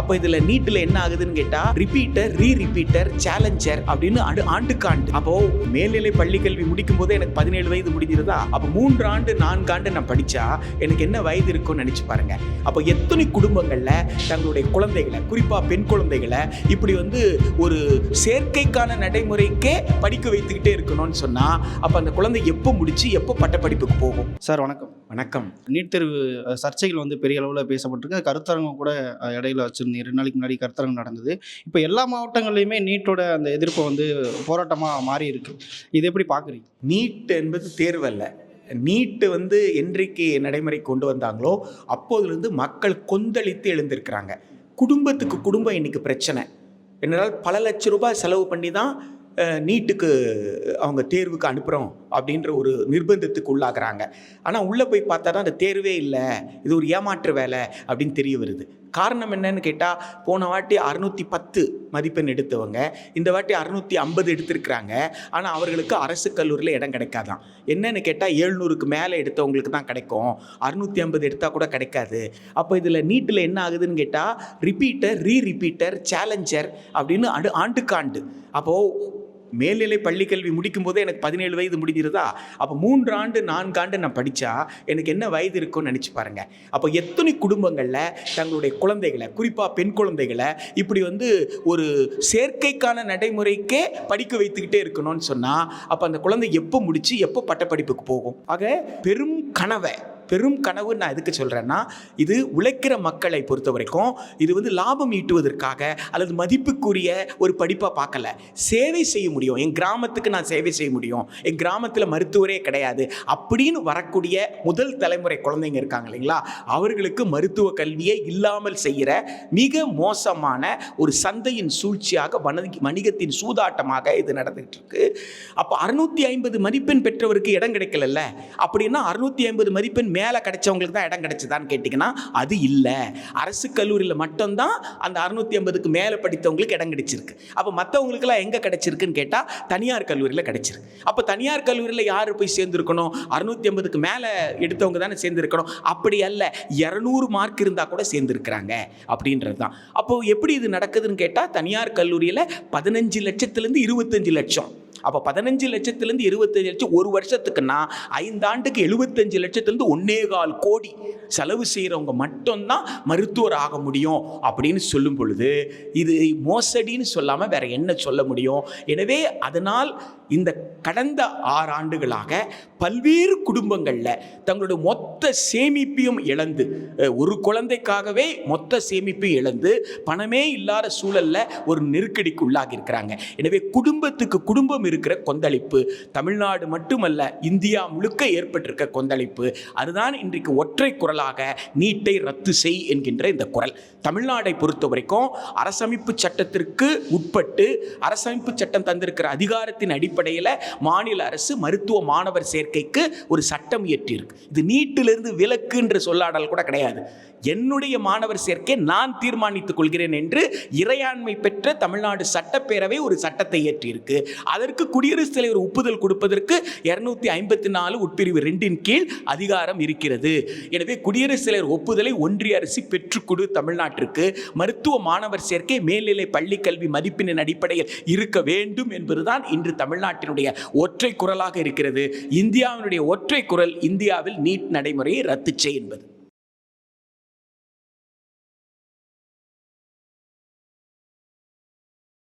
அப்ப இதுல நீட்ல என்ன ஆகுதுன்னு கேட்டா ரிப்பீட்டர் ரீ ரிப்பீட்டர் சேலஞ்சர் அப்படின்னு ஆண்டு ஆண்டுக்கு ஆண்டு. அப்போ மேல்நிலை பள்ளி கல்வி முடிக்கும் போதே எனக்கு பதினேழு வயது முடிஞ்சிருதா? அப்ப மூன்று ஆண்டு நான்கு ஆண்டு நான் படிச்சா எனக்கு என்ன வயது இருக்கும்னு நினைச்சு பாருங்க. அப்போ எத்தனை குடும்பங்கள்ல தங்களுடைய குழந்தைகளை குறிப்பா பெண் குழந்தைகளை இப்படி வந்து ஒரு சேர்க்கைக்கான நடைமுறைக்கே படிக்க வைத்துக்கிட்டே இருக்கணும்னு சொன்னா அப்ப அந்த குழந்தை எப்போ முடிச்சு எப்போ பட்டப்படிப்புக்கு போகும்? சார் வணக்கம். வணக்கம். நீட் தேர்வு சர்ச்சைகள் வந்து பெரிய அளவில் பேசப்பட்டிருக்கு. கருத்தரங்கம் கூட இடையில வச்சிருந்தீங்க. ரெண்டு நாளைக்கு முன்னாடி கருத்தரங்கம் நடந்தது. இப்போ எல்லா மாவட்டங்கள்லையுமே நீட்டோட அந்த எதிர்ப்பு வந்து போராட்டமாக மாறி இருக்கு இது எப்படி பார்க்குறீங்க நீட் என்பது தேர்வு அல்ல. நீட்டு வந்து என்றைக்கு நடைமுறை கொண்டு வந்தாங்களோ அப்போதுலேருந்து மக்கள் கொந்தளித்து எழுந்திருக்கிறாங்க. குடும்பத்துக்கு குடும்பம் இன்னைக்கு பிரச்சனை. என்னால் பல லட்ச ரூபாய் செலவு பண்ணி தான் நீட்டுக்கு அவங்க தேர்வுக்கு அனுப்புகிறோம் அப்படின்ற ஒரு நிர்பந்தத்துக்கு உள்ளாகிறாங்க ஆனால் உள்ளே போய் பார்த்தா தான் அந்த தேர்வே இல்லை இது ஒரு ஏமாற்று வேலை அப்படின்னு தெரிய வருது. காரணம் என்னன்னு கேட்டால் போன வாட்டி அறுநூற்றி பத்து மதிப்பெண் எடுத்தவங்க இந்த வாட்டி அறுநூற்றி ஐம்பது எடுத்திருக்கிறாங்க. ஆனால் அவர்களுக்கு அரசு கல்லூரியில் இடம் கிடைக்காதான். என்னன்னு கேட்டால் ஏழ்நூறுக்கு மேலே எடுத்தவங்களுக்கு தான் கிடைக்கும். அறுநூற்றி ஐம்பது எடுத்தால் கூட கிடைக்காது. அப்போ இதில் நீட்டில் என்ன ஆகுதுன்னு கேட்டால் ரிப்பீட்டர் ரீ ரிப்பீட்டர் சேலஞ்சர் அப்படின்னு அடு ஆண்டுக்காண்டு அப்போது மேல்நிலை பள்ளி கல்வி முடிக்கும் போதே எனக்கு பதினேழு வயது முடிஞ்சிருதா? அப்போ மூன்று ஆண்டு நான்கு ஆண்டு நான் படித்தா எனக்கு என்ன வயது இருக்கும்னு நினச்சி பாருங்க. அப்போ எத்தனை குடும்பங்களில் தங்களுடைய குழந்தைகளை குறிப்பாக பெண் குழந்தைகளை இப்படி வந்து ஒரு சேர்க்கைக்கான நடைமுறைக்கே படிக்க வைத்துக்கிட்டே இருக்கணும்னு சொன்னால் அப்போ அந்த குழந்தை எப்போ முடிச்சு எப்போ பட்டப்படிப்புக்கு போகும்? ஆக பெரும் கனவை பெரும் கனவு நான் எதுக்கு சொல்கிறேன்னா இது உழைக்கிற மக்களை பொறுத்த வரைக்கும் இது வந்து லாபம் ஈட்டுவதற்காக அல்லது மதிப்புக்குரிய ஒரு படிப்பாக பார்க்கல. சேவை செய்ய முடியும். என் கிராமத்துக்கு நான் சேவை செய்ய முடியும். என் கிராமத்தில் மருத்துவரே கிடையாது. அப்படின்னு வரக்கூடிய முதல் தலைமுறை குழந்தைங்க இருக்காங்க இல்லைங்களா? அவர்களுக்கு மருத்துவ கல்வியை இல்லாமல் செய்கிற மிக மோசமான ஒரு சந்தையின் சூழ்ச்சியாக வணிகத்தின் சூதாட்டமாக இது நடந்துகிட்டு இருக்கு. அப்போ அறுநூத்தி ஐம்பது மதிப்பெண் பெற்றவருக்கு இடம் கிடைக்கலல்ல? அப்படின்னா அறுநூத்தி ஐம்பது மதிப்பெண் மேலே கிடைச்சவங்களுக்கு தான் இடம் கிடைச்சதான்னு கேட்டிங்கன்னா அது இல்லை. அரசு கல்லூரியில் மட்டும்தான் அந்த அறுநூற்றி ஐம்பதுக்கு மேலே படித்தவங்களுக்கு இடம் கிடைச்சிருக்கு. அப்போ மற்றவங்களுக்குலாம் எங்கே கிடைச்சிருக்குன்னு கேட்டால் தனியார் கல்லூரியில் கிடைச்சிருக்கு. அப்போ தனியார் கல்லூரியில் யார் போய் சேர்ந்துருக்கணும்? அறுநூற்றி ஐம்பதுக்கு மேலே எடுத்தவங்க தானே சேர்ந்துருக்கணும். அப்படி அல்ல இரநூறு மார்க் இருந்தால் கூட சேர்ந்துருக்கிறாங்க அப்படின்றது தான் அப்போது எப்படி இது நடக்குதுன்னு கேட்டால் தனியார் கல்லூரியில் பதினஞ்சு லட்சத்துலேருந்து இருபத்தஞ்சு லட்சம் அப்போ பதினஞ்சு லட்சத்துலேருந்து இருபத்தஞ்சு லட்சம் ஒரு வருஷத்துக்குன்னா ஐந்தாண்டுக்கு எழுபத்தஞ்சு லட்சத்துலேருந்து ஒன்னே கால் கோடி செலவு செய்கிறவங்க மட்டும்தான் மருத்துவர் ஆக முடியும் அப்படின்னு சொல்லும் பொழுது இது மோசடின்னு சொல்லாமல் வேற என்ன சொல்ல முடியும்? எனவே அதனால் இந்த கடந்த ஆறு ஆண்டுகளாக பல்வேறு குடும்பங்களில் தங்களுடைய மொத்த சேமிப்பையும் இழந்து ஒரு குழந்தைக்காகவே மொத்த சேமிப்பையும் இழந்து பணமே இல்லாத சூழலில் ஒரு நெருக்கடிக்கு உள்ளாகி இருக்கிறாங்க. எனவே குடும்பத்துக்கு குடும்பம் இருக்கிற கொந்தளிப்பு தமிழ்நாடு மட்டுமல்ல இந்தியா முழுக்க ஏற்பட்டிருக்க கொந்தளிப்பு அதுதான் இன்றைக்கு ஒற்றை குரலாக நீட்டை ரத்து செய் என்கின்ற இந்த குரல். தமிழ்நாடை பொறுத்த வரைக்கும் அரசமைப்பு சட்டத்திற்கு உட்பட்டு அரசமைப்பு சட்டம் தந்திருக்கிற அதிகாரத்தின் அடிப்படை அடிப்படையில் மாநில அரசு மருத்துவ மாணவர் சேர்க்கைக்கு ஒரு சட்டம் இயற்றியிருக்கு. இது நீட்டிலிருந்து விலக்குன்ற சொல்லாடல் கூட கிடையாது. என்னுடைய மாணவர் சேர்க்கை நான் தீர்மானித்துக் கொள்கிறேன் என்று இறையாண்மை பெற்ற தமிழ்நாடு சட்டப்பேரவை ஒரு சட்டத்தை இயற்றியிருக்கு. அதற்கு குடியரசுத் தலைவர் ஒப்புதல் கொடுப்பதற்கு இருநூத்தி ஐம்பத்தி நாலு உட்பிரிவு ரெண்டின் கீழ் அதிகாரம் இருக்கிறது. எனவே குடியரசுத் தலைவர் ஒப்புதலை ஒன்றிய அரசு பெற்றுக்கொடு தமிழ்நாட்டிற்கு. மருத்துவ மாணவர் சேர்க்கை மேல்நிலை பள்ளி கல்வி மதிப்பெண்ணின் அடிப்படையில் இருக்க வேண்டும் என்பதுதான் இன்று தமிழ்நாடு தமிழ்நாட்டினுடைய ஒற்றை குரலாக இருக்கிறது. இந்தியாவினுடைய ஒற்றை குரல் இந்தியாவில் நீட் நடைமுறையை ரத்து செய் என்பது.